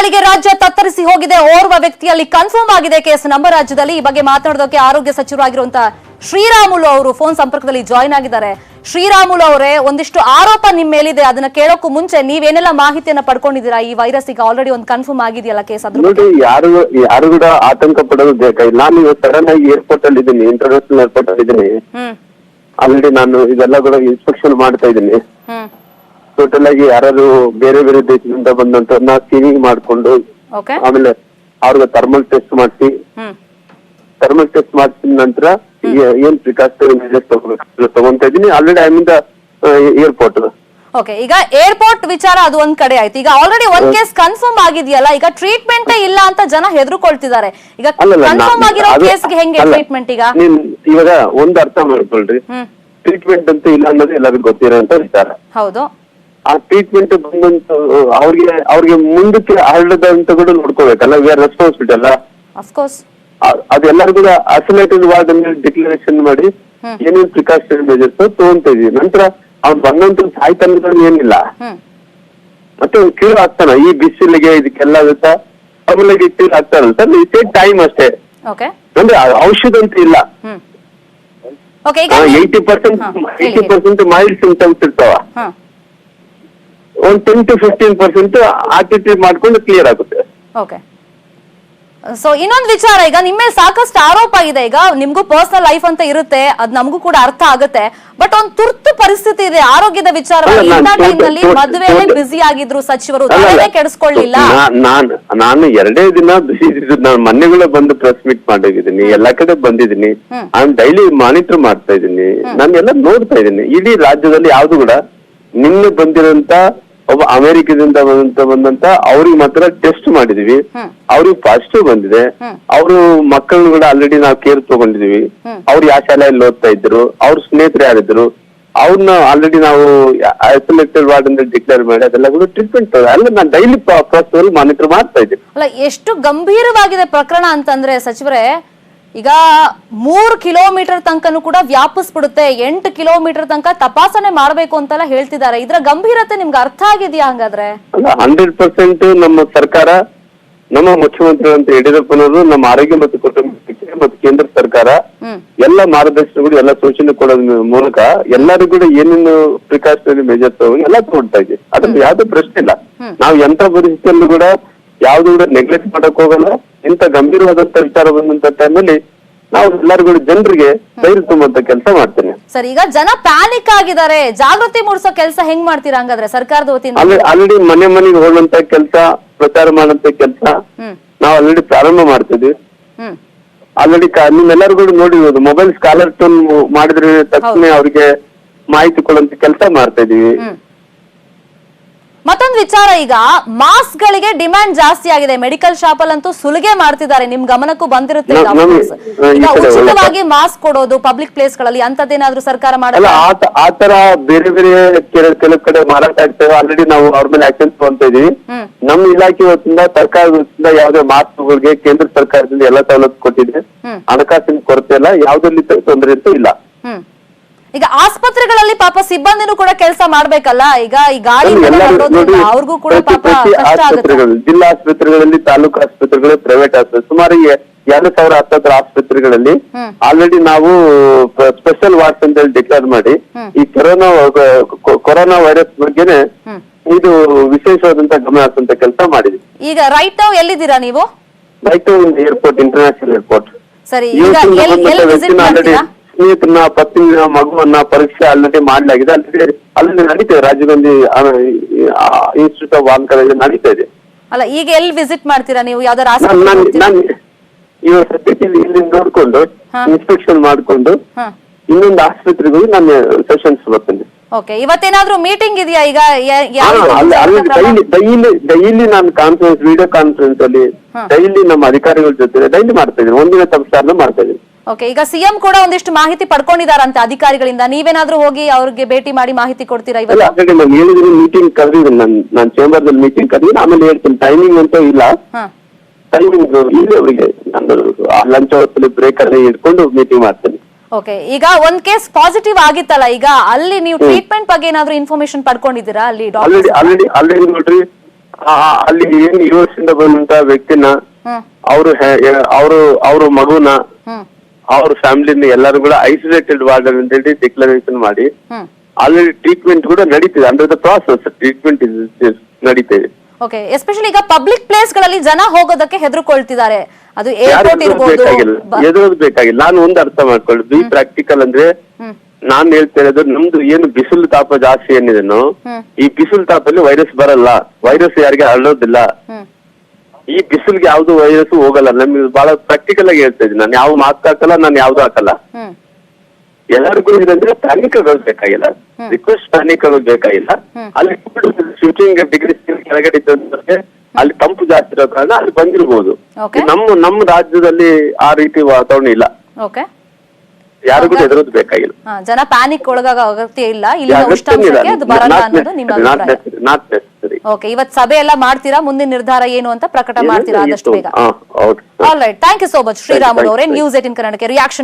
ದಾಳಿಗೆ ರಾಜ್ಯ ತತ್ತರಿಸಿ ಹೋಗಿದೆ. ಓರ್ವ ವ್ಯಕ್ತಿಯಲ್ಲಿ ಕನ್ಫರ್ಮ್ ಆಗಿದೆ ಕೇಸ್. ನಮ್ಮ ರಾಜ್ಯದಲ್ಲಿ ಈ ಬಗ್ಗೆ ಮಾತನಾಡೋದಕ್ಕೆ ಆರೋಗ್ಯ ಸಚಿವರಾಗಿರುವಂತಹ ಶ್ರೀರಾಮುಲು ಅವರು ಫೋನ್ ಸಂಪರ್ಕದಲ್ಲಿ ಜಾಯಿನ್ ಆಗಿದ್ದಾರೆ. ಶ್ರೀರಾಮುಲು ಅವರೇ ಒಂದಿಷ್ಟು ಆರೋಪ ನಿಮ್ಮ ಮೇಲಿದೆ. ಅದನ್ನ ಕೇಳೋಕ್ಕೂ ಮುಂಚೆ ನೀವೇನೆಲ್ಲ ಮಾಹಿತಿಯನ್ನ ಪಡ್ಕೊಂಡಿದ್ದೀರಾ? ಈ ವೈರಸ್ ಈಗ ಆಲ್ರೆಡಿ ಒಂದು ಕನ್ಫರ್ಮ್ ಆಗಿದೆಯಲ್ಲ ಕೇಸ್ ಅದ್ರ ನೋಡಿ ಯಾರು ಯಾರು ಕೂಡ ಆತಂಕ ಪಡೋದು ಬೇಕಾಗಿ ನಾನು ಇವತ್ತು ಸಡನ್ ಆಗಿ ಏರ್ಪೋರ್ಟ್ ಅಲ್ಲಿ ಇದ್ದೀನಿ ಇಂಟರ್ನ್ಯಾಷನಲ್ ಏರ್ಪೋರ್ಟ್ ಅಲ್ಲಿ ಇದ್ದೀನಿ. ಹ್ಮ್. ಆಲ್ರೆಡಿ ನಾನು ಇದೆಲ್ಲ ಕೂಡ ಇನ್ಸ್ಪೆಕ್ಷನ್ ಮಾಡ್ತಾ ಇದ್ದೀನಿ. ಹ್ಮ್. ಟೋಟಲ್ ಆಗಿ ಬೇರೆ ಬೇರೆ ದೇಶದಿಂದ ಬಂದಂತವ್ರನ್ನ ಸ್ಕ್ರೀನಿಂಗ್ ಮಾಡ್ಕೊಂಡು ಓಕೆ ಆಮೇಲೆ ಅವ್ರಿಗೆ ಥರ್ಮಲ್ ಟೆಸ್ಟ್ ಮಾಡಿಸಿ ಥರ್ಮಲ್ ಟೆಸ್ಟ್ ಮಾಡಿಸಿದ ನಂತರ ಏನ್ ಪ್ರಿಕಾಷನ್ ತಗೊಂತ ಇದೀನಿ already I mean the airport okay ಈಗ ಏರ್ಪೋರ್ಟ್ ವಿಚಾರ ಅದು ಒಂದ್ ಕಡೆ ಆಯ್ತು. ಈಗ ಆಲ್ರೆಡಿ ಒಂದ್ ಕೇಸ್ ಕನ್ಫರ್ಮ್ ಆಗಿದೆಯಲ್ಲ ಈಗ ಟ್ರೀಟ್ಮೆಂಟ್ ಇಲ್ಲ ಅಂತ ಜನ ಹೆದರ್ಕೊಳ್ತಿದ್ದಾರೆ. ಈಗ ಕನ್ಫರ್ಮ್ ಆಗಿರೋ ಕೇಸ್ಗೆ ಹೆಂಗೆ. ಟ್ರೀಟ್ಮೆಂಟ್ ಈಗ? ಇವಾಗ ಒಂದ್ ಅರ್ಥ ಮಾಡ್ಕೊಳ್ರಿ. ಟ್ರೀಟ್ಮೆಂಟ್ ಅಂತ ಇಲ್ಲ ಅನ್ನೋದು ಎಲ್ಲರಿಗೂ ಗೊತ್ತಿರೋಂತ ವಿಚಾರ. ಹೌದು. ಆ ಟ್ರೀಟ್ಮೆಂಟ್ ಬಂದಂತ ಅವ್ರಿಗೆ ಅವ್ರಿಗೆ ಮುಂದಕ್ಕೆ ಹರಡದಂತ ಕೂಡ ನೋಡ್ಕೋಬೇಕಲ್ಲ ವಿ ಆರ್ ರೆಸ್ಪಾನ್ಸಿಬಿಲಿಟಿ ಅಲ್ಲ? ಅಫ್ಕೋರ್ಸ್ ಅದೆಲ್ಲರಿಗೂ ಕೂಡ ಐಸೋಲೇಟೆಡ್ ವಾರ್ಡ್ ಅಂತ ಡಿಕ್ಲರೇಷನ್ ಮಾಡಿ ಏನೇನು ಪ್ರಿಕಾಷನ್ ಮೆಜರ್ಸ್ ತಗೊಂತ ಇದೀವಿ ನಂತರ ಅವ್ನು ಬಂದಂತ ಸಾಯ್ತಾನೆ ಏನಿಲ್ಲ. ಮತ್ತೆ ಕ್ಯೂರ್ ಆಗ್ತಾನ? ಈ ಬಿಸಿಲಿಗೆ ಇದಕ್ಕೆಲ್ಲ ಆಗುತ್ತಾ ಆಮೇಲೆ ಕ್ಯೂರ್ ಆಗ್ತಾನಂತ ಟೇಕ್ ಟೈಮ್ ಅಷ್ಟೇ. ಅಂದ್ರೆ ಔಷಧ ಅಂತ ಇಲ್ಲ. Eighty percent eighty. Percent mild symptoms ಇರ್ತಾವ. ಒಂದ್ ten to fifteen percent attitude ಮಾಡ್ಕೊಂಡು ಕ್ಲಿಯರ್ ಆಗುತ್ತೆ. ಓಕೆ ಸೊ ಇನ್ನೊಂದು ವಿಚಾರ ಈಗ ನಿಮ್ಮ ಮೇಲೆ ಸಾಕಷ್ಟು ಆರೋಪ ಇದೆ. ಈಗ ನಿಮ್ಗೂ ಪರ್ಸನಲ್ ಲೈಫ್ ಅಂತ ಇರುತ್ತೆ ಅದ್ ನಮಗೂ ಕೂಡ ಅರ್ಥ ಆಗುತ್ತೆ. ಬಟ್ ಒಂದ್ ತುರ್ತು ಪರಿಸ್ಥಿತಿ ಇದೆ ಆರೋಗ್ಯದ ವಿಚಾರ ಅಲ್ಲ, ಇಂಥ ನಾನ್ ಟೈಮ್ ತೋಟ- ನಲ್ಲಿ ತೋಟ- ಮದುವೆಯಲ್ಲೇ ಬ್ಯುಸಿ ಆಗಿದ್ರು ಸಚಿವರು. ತಲೆನೇ ಕೆಡಿಸ್ಕೊಳ್ಳಿಲ್ಲ. ನಾನ್ ನಾನು ಎರಡೇ ದಿನ ಬಿಸಿ ನಾನು ಮೊನ್ನೆಗಳ ಬಂದು ಪ್ರೆಸ್ ಮೀಟ್ ಮಾಡಿದ್ದೀನಿ ಎಲ್ಲಾ ಕಡೆ ಬಂದಿದ್ದೀನಿ. ನಾನು ಡೈಲಿ ಮಾನಿಟರ್ ಮಾಡ್ತಾ ಇದ್ದೀನಿ. ನಾನು ಎಲ್ಲ ನೋಡ್ತಾ ಇದ್ದೀನಿ. ಇಡೀ ರಾಜ್ಯದಲ್ಲಿ ಯಾವ್ದು ಕೂಡ ನಿನ್ನೆ ಬಂದಿರೋಂತ ಒಬ್ಬ ಅಮೆರಿಕದಿಂದ ಬಂದಂತ ಬಂದಂತ ಅವ್ರಿಗೆ ಮಾತ್ರ ಟೆಸ್ಟ್ ಮಾಡಿದೀವಿ. ಅವ್ರಿಗೆ ಪಾಸಿಟಿವ್ ಬಂದಿದೆ. ಅವರು ಮಕ್ಕಳನ್ನ ಕೂಡ ಆಲ್ರೆಡಿ ನಾವು ಕೇರ್ ತಗೊಂಡಿದೀವಿ. ಅವ್ರು ಯಾವ ಶಾಲೆಯಲ್ಲಿ ಓದ್ತಾ ಇದ್ರು ಅವ್ರ ಸ್ನೇಹಿತರು ಯಾರಿದ್ರು ಅವ್ರನ್ನ ಆಲ್ರೆಡಿ ನಾವು ಐಸೋಲೇಟೆಡ್ ವಾರ್ಡ್ ಅಂತ ಡಿಕ್ಲೇರ್ ಮಾಡಿ ಅದೆಲ್ಲ ಕೂಡ ಟ್ರೀಟ್ಮೆಂಟ್ ಅಲ್ಲ ನಾನು ಡೈಲಿ ಪ್ರಾಸೆಸ್ ಮಾನಿಟರ್ ಮಾಡ್ತಾ ಇದ್ದೀನಿ ಅಲ್ಲ ಎಷ್ಟು ಗಂಭೀರವಾಗಿದೆ ಪ್ರಕರಣ ಅಂತಂದ್ರೆ ಸಚಿವರೇ ಈಗ ಮೂರು ಕಿಲೋಮೀಟರ್ ತನಕನೂ ಕೂಡ ವ್ಯಾಪಿಸ್ಬಿಡುತ್ತೆ. ಎಂಟು ಕಿಲೋಮೀಟರ್ ತನಕ ತಪಾಸಣೆ ಮಾಡಬೇಕು ಅಂತೆಲ್ಲ ಹೇಳ್ತಿದ್ದಾರೆ. ಇದರ ಗಂಭೀರತೆ ನಿಮ್ಗೆ ಅರ್ಥ ಆಗಿದ್ಯಾ ಹಂಗಾದ್ರೆ? ಹಂಡ್ರೆಡ್ ಪರ್ಸೆಂಟ್ ನಮ್ಮ ಸರ್ಕಾರ ನಮ್ಮ ಮುಖ್ಯಮಂತ್ರಿ ಅಂತ ಯಡಿಯೂರಪ್ಪನವರು ನಮ್ಮ ಆರೋಗ್ಯ ಮತ್ತು ಕುಟುಂಬ ಶಿಕ್ಷಣ ಮತ್ತು ಕೇಂದ್ರ ಸರ್ಕಾರ ಎಲ್ಲ ಮಾರ್ಗದರ್ಶನಗಳು ಎಲ್ಲ ಸೂಚನೆ ಕೊಡೋದ್ರ ಮೂಲಕ ಎಲ್ಲರೂ ಕೂಡ ಏನೇನು ಪ್ರಿಕಾಷನರಿ ಮೆಜರ್ಸ್ ಎಲ್ಲ ತಗೊಳ್ತಾ ಇದೆ. ಅದ್ರ ಯಾವ್ದು ಪ್ರಶ್ನೆ ಇಲ್ಲ. ನಾವು ಎಂತ ಪರಿಸ್ಥಿತಿಯಲ್ಲೂ ಕೂಡ ಯಾವ್ದು ಕೂಡ ನೆಗ್ಲೆಕ್ಟ್ ಮಾಡಕ್ ಹೋಗಲ್ಲ. ಇಂತ ಗಂಭೀರವಾದಂತ ವಿಚಾರ ಬಂದಂತ ಟೈಮಲ್ಲಿ ನಾವು ಎಲ್ಲರಿಗೂ ಜನರಿಗೆ ಧೈರ್ಯ ತುಂಬುವಂತ ಕೆಲಸ ಮಾಡ್ತೇನೆ. ಸರ್ ಈಗ ಜನ ಪ್ಯಾನಿಕ್ ಆಗಿದ್ದಾರೆ. ಜಾಗೃತಿ ಮೂಡಿಸೋ ಕೆಲಸ ಹೆಂಗ್ ಮಾಡ್ತೀರಾ ಹಂಗಾದ್ರೆ? ಸರ್ಕಾರದ ವತಿಯಿಂದ? ಆಲ್ರೆಡಿ ಆಲ್ರೆಡಿ ಮನೆ ಮನೆಗೆ ಹೋಗುವಂತ ಕೆಲಸ ಪ್ರಚಾರ ಮಾಡುವಂತ ಕೆಲಸ ಹ್ಮ್. ನಾವು ಆಲ್ರೆಡಿ ಪ್ರಾರಂಭ ಮಾಡ್ತಿದ್ವಿ. ಹ್ಮ್. ಆಲ್ರೆಡಿ ನಿಮ್ಮೆಲ್ಲರೂ ಕೂಡ ನೋಡಿರ್ಬೋದು ಮೊಬೈಲ್ ಸ್ಕಾಲರ್ ಟೋನ್ ಮಾಡಿದ್ರೆ ತಕ್ಷಣ ಅವ್ರಿಗೆ ಮಾಹಿತಿ ಕೊಡುವಂತ ಕೆಲಸ ಮಾಡ್ತಾ ಇದೀವಿ ಹ್ಮ್. ವಿಚಾರ ಈಗ ಮಾಸ್ಕ್ ಗಳಿಗೆ ಡಿಮ್ಯಾಂಡ್ ಜಾಸ್ತಿ ಆಗಿದೆ. ಮೆಡಿಕಲ್ ಶಾಪ್ ಅಲ್ಲಂತೂ ಸುಲಿಗೆ ಮಾಡ್ತಿದ್ದಾರೆ. ನಿಮ್ ಗಮನಕ್ಕೂ ಬಂದಿರುತ್ತೆ ಈಗ ಉಚಿತವಾಗಿ ಮಾಸ್ಕ್ ಕೊಡೋದು ಪಬ್ಲಿಕ್ ಪ್ಲೇಸ್ಗಳಲ್ಲಿ ಅಂತದ್ದೇನಾದ್ರೂ ಸರ್ಕಾರ ಮಾಡ್ತಾರೆ ಮಾಡಲ್ಲ ಆತರ ಬೇರೆ ಬೇರೆ ಕೆಲ- ಕೆಲವು ಕಡೆ ಮಾರಾಟ ಆಗ್ತೇವೆ. ಆಲ್ರೆಡಿ ನಾವು ಅವ್ರ ಮೇಲೆ ಆಕ್ಷನ್ ತಗೊಂತ ಇದೀವಿ. ನಮ್ಮ ಇಲಾಖೆ ವತಿಯಿಂದ ಸರ್ಕಾರ ವತಿಯಿಂದ ಯಾವುದೇ ಮಾಸ್ಕ್ಗಳಿಗೆ ಕೇಂದ್ರ ಸರ್ಕಾರದಿಂದ ಎಲ್ಲ ಸವಲತ್ತು ಕೊಟ್ಟಿದೆ. ಹಣಕಾಸಿನ ಕೊರತೆ ಇಲ್ಲ. ಯಾವ್ದಲ್ಲಿ ತೊಂದರೆ ಅಂತೂ ಇಲ್ಲ. ಈಗ ಆಸ್ಪತ್ರೆಗಳಲ್ಲಿ ಪಾಪ ಸಿಬ್ಬಂದಿನೂ ಕೂಡ ಕೆಲಸ ಮಾಡ್ಬೇಕಲ್ಲ? ಈಗ ಈ ಎಲ್ಲರೂ ಅವ್ರಿಗೂ ಕೂಡ ಪಾಪ ಆಸ್ಪತ್ರೆಗಳು ಜಿಲ್ಲಾ ಆಸ್ಪತ್ರೆಗಳಲ್ಲಿ ತಾಲೂಕು ಆಸ್ಪತ್ರೆಗಳು ಪ್ರೈವೇಟ್ ಆಸ್ಪತ್ರೆ ಸುಮಾರು ಎರಡು ಸಾವಿರ ಹತ್ತತ್ರ ಆಸ್ಪತ್ರೆಗಳಲ್ಲಿ. ಆಲ್ರೆಡಿ ನಾವು ಸ್ಪೆಷಲ್ ವಾರ್ಡ್ಸ್ ಅಂತ ಹೇಳಿ ಡಿಕ್ಲೇರ್ ಮಾಡಿ ಈ ಕೊರೋನಾ ಕೊರೋನಾ ವೈರಸ್ ಬಗ್ಗೆನೆ ಇದು ವಿಶೇಷವಾದಂತ ಗಮನ ಹಾಕುವಂತ ಕೆಲಸ ಮಾಡಿದ್ವಿ. ಈಗ ರೈಟ್ ನಾವು ಎಲ್ಲಿದ್ದೀರಾ ನೀವು? ರೈಟ್ ಏರ್ಪೋರ್ಟ್ ಇಂಟರ್ನ್ಯಾಷನಲ್ ಏರ್ಪೋರ್ಟ್ ಸರಿ ಈಗ ಎಲ್ ಎಲ್ಲಿ ವಿಸಿಟ್ ಮಾಡ್ತೀರಾ? ಸ್ನೇಹಿತರನ್ನ ಪತ್ನಿನ ಮಗುವನ್ನ ಪರೀಕ್ಷೆ ಆಲ್ರೆಡಿ ಮಾಡ್ಲಾಗಿದೆ. ಅಲ್ಲದೆ ನಡೀತಾ ಇದೆ. Rajiv Gandhi institute of college ನಡೀತಾ ಇದೆ. ಅಲ್ಲ ಈಗ ಎಲ್ಲಿ ವಿಸಿಟ್ ಮಾಡ್ತೀರಾ ನೀವು? ಯಾವ್ದಾರ ಇವಾಗ ಸದ್ಯಕ್ಕೆ ಇಲ್ಲಿ ನೋಡ್ಕೊಂಡು. ಇನ್ಸ್ಪೆಕ್ಷನ್ ಮಾಡ್ಕೊಂಡು ಇನ್ನೊಂದು ಆಸ್ಪತ್ರೆಗೆ ಹೋಗಿ ನಾನು ಸೆಷನ್ಸ್ ಬರ್ತೇನೆ. ಓಕೆ ಇವತ್ತೇನಾದ್ರೂ ಮೀಟಿಂಗ್ ಇದೆಯಾ? ಈಗ? ಡೈಲಿ ಡೈಲಿ ನಾನು ಕಾನ್ಫರೆನ್ಸ್ ವಿಡಿಯೋ ಕಾನ್ಫರೆನ್ಸ್ ಅಲ್ಲಿ ಡೈಲಿ ನಮ್ಮ ಅಧಿಕಾರಿಗಳ ಜೊತೆ ಡೈಲಿ ಮಾಡ್ತಾ ಇದ್ದೀನಿ. ಒಂದಿನ ತಪ್ಪಿಸಾರ್ನ ಮಾಡ್ತಾ ಇದ್ದೀನಿ. ಓಕೆ ಈಗ ಸಿಎಂ ಕೂಡ ಒಂದಿಷ್ಟು ಮಾಹಿತಿ ಪಡ್ಕೊಂಡಿದಾರಂತೆ ಅಧಿಕಾರಿಗಳಿಂದ. ನೀವೇನಾದ್ರೂ ಹೋಗಿ ಅವ್ರಿಗೆ ಭೇಟಿ ಮಾಡಿ ಮಾಹಿತಿ ಕೊಡ್ತೀರಾ ಇವತ್ತು ನಾನು ಹೇಳಿದ್ದೀನಿ ಮೀಟಿಂಗ್ ಕರೆದಿದ್ದೀನಿ ನಾನು. ನಾನು ಚೇಂಬರ್ನಲ್ಲಿ ಮೀಟಿಂಗ್ ಕರೆದಿದ್ದೀನಿ ಆಮೇಲೆ ಹೇಳ್ತೀನಿ. ಟೈಮಿಂಗ್ ಅಂತ ಇಲ್ಲ. ಹಾ. ಟೈಮಿಂಗ್ ಇಲ್ಲಿ ಅವರಿಗೆ. ನಾನು ಲಂಚ್ ಹೊತ್ತಲ್ಲಿ ಬ್ರೇಕ್ ಅಲ್ಲಿ ಇಟ್ಕೊಂಡು ಮೀಟಿಂಗ್ ಮಾಡ್ತೀನಿ. ಓಕೆ ಈಗ ಒಂದ್ ಕೇಸ್ ಪಾಸಿಟಿವ್ ಆಗಿತ್ತಲ್ಲ ಈಗ ಅಲ್ಲಿ ನೀವು ಟ್ರೀಟ್ಮೆಂಟ್ ಬಗ್ಗೆ ಏನಾದ್ರೂ ಇನ್ಫಾರ್ಮೇಶನ್ ಪಡ್ಕೊಂಡಿದ್ದೀರಾ ಅಲ್ಲಿ ಆಲ್ರೆಡಿ ಡಾಕ್ಟರ್ ಆಲ್ರೆಡಿ ಆಲ್ರೆಡಿ ನೋಡ್ರಿ. ಆ, ಅಲ್ಲಿ ಏನ್ ಯುಎಸ್ ಇಂದ ಬಂದಂತ ವ್ಯಕ್ತಿನ ಹ್ಮ್. ಅವರು ಅವರು ಅವ್ರ ಮಗುನ ಹ್ಮ್. ಅವ್ರ ಫ್ಯಾಮಿಲಿನ ಎಲ್ಲರೂ ಕೂಡ ಐಸೋಲೇಟೆಡ್ ವಾರ್ಡ್ ಅಂತ ಹೇಳಿ ಡಿಕ್ಲರೇಷನ್ ಮಾಡಿ ಆಲ್ರೆಡಿ ಟ್ರೀಟ್ಮೆಂಟ್ ಕೂಡ ನಡೀತಿದೆ. ಅಂಡರ್ ದ ಪ್ರಾಸೆಸ್ ಟ್ರೀಟ್ಮೆಂಟ್ ನಡೀತೇವೆ. ಇದೆ ಓಕೆ ಎಸ್ಪೆಷಲಿ ಈಗ ಪಬ್ಲಿಕ್ ಪ್ಲೇಸ್ಗಳಲ್ಲಿ ಜನ ಹೋಗೋದಕ್ಕೆ ಹೆದರ್ಕೊಳ್ತಿದ್ದಾರೆ. ಅದು ಏರ್ಪೋರ್ಟ್ ಇರಬಹುದು ಎದುರೋದು ಬೇಕಾಗಿಲ್ಲ. ನಾನು ಒಂದು ಅರ್ಥ ಮಾಡ್ಕೊಳ್ಳಿ ಬಿ ಪ್ರಾಕ್ಟಿಕಲ್ ಅಂದ್ರೆ ನಾನ್ ಹೇಳ್ತಾ ಇರೋದು ನಮ್ದು ಏನು ಬಿಸಿಲು ತಾಪ ಜಾಸ್ತಿ ಏನಿದೆನೋ ಈ ಬಿಸಿಲು ತಾಪಲ್ಲಿ ವೈರಸ್ ಬರಲ್ಲ. ವೈರಸ್ ಯಾರಿಗೆ ಹರಡೋದಿಲ್ಲ. ಈ ಬಿಸಿಲ್ಗೆ ಯಾವ್ದು ವೈರಸ್ ಹೋಗಲ್ಲ. ನಮ್ಗೆ ಬಹಳ ಪ್ರಾಕ್ಟಿಕಲ್ ಆಗಿ ಹೇಳ್ತಾ ಇದ್ದೀನಿ. ನಾನು ಯಾವ ಮಾಸ್ಕ್ ಹಾಕಲ್ಲ ನಾನು ಯಾವ್ದು ಹಾಕಲ್ಲ. ಹ್ಮ್. ಎಲ್ಲರಿಗೂ ಇದಂದ್ರೆ ಪ್ಯಾನಿಕ್ ಆಗೋದು ಬೇಕಾಗಿಲ್ಲ. ರಿಕ್ವೆಸ್ಟ್ ಪ್ಯಾನಿಕ್ ಆಗೋದು ಬೇಕಾಗಿಲ್ಲ. ಅಲ್ಲಿ ಶೂಟಿಂಗ್ ಡಿಗ್ರಿ ಕೆಳಗಡೆ ಇದ್ದಂದ್ರೆ ಅಲ್ಲಿ ತಂಪು ಜಾಸ್ತಿ ಇರೋ ಕಾರಣ ಅಲ್ಲಿ ಬಂದಿರ್ಬೋದು. Okay. ನಮ್ಮ ನಮ್ಮ ರಾಜ್ಯದಲ್ಲಿ ಆ ರೀತಿ ವಾತಾವರಣ ಇಲ್ಲ. ಯಾರಿಗೂ ಹೆದರೋದು ಬೇಕಾಗಿಲ್ಲ. ಹಾ, ಜನ ಪ್ಯಾನಿಕ್ ಒಳಗಾಗ ಅಗತ್ಯ ಇಲ್ಲ. ಇಲ್ಲಿ ಅಗತ್ಯನೇ ಇಲ್ಲ. ಉಷ್ಣಾಂಶಕ್ಕೆ ಅದು ಬರಲ್ಲ Not ಅನ್ನೋದು ನಿಮ್ಮ necessary, not ಅಭಿಪ್ರಾಯ. necessary, ಓಕೆ ಇವತ್ತು ಸಭೆ ಎಲ್ಲ ಮಾಡ್ತೀರಾ? ಮುಂದಿನ ನಿರ್ಧಾರ ಏನು ಅಂತ ಪ್ರಕಟ ಮಾಡ್ತೀರಾ? ಆದಷ್ಟು ಬೇಗ. All right thank you so much Sriramulu ಅವರೇ. ನ್ಯೂಸ್ ಏಟಿನ್ ಕನ್ನಡಕ್ಕೆ ರಿಯಾಕ್ಷನ್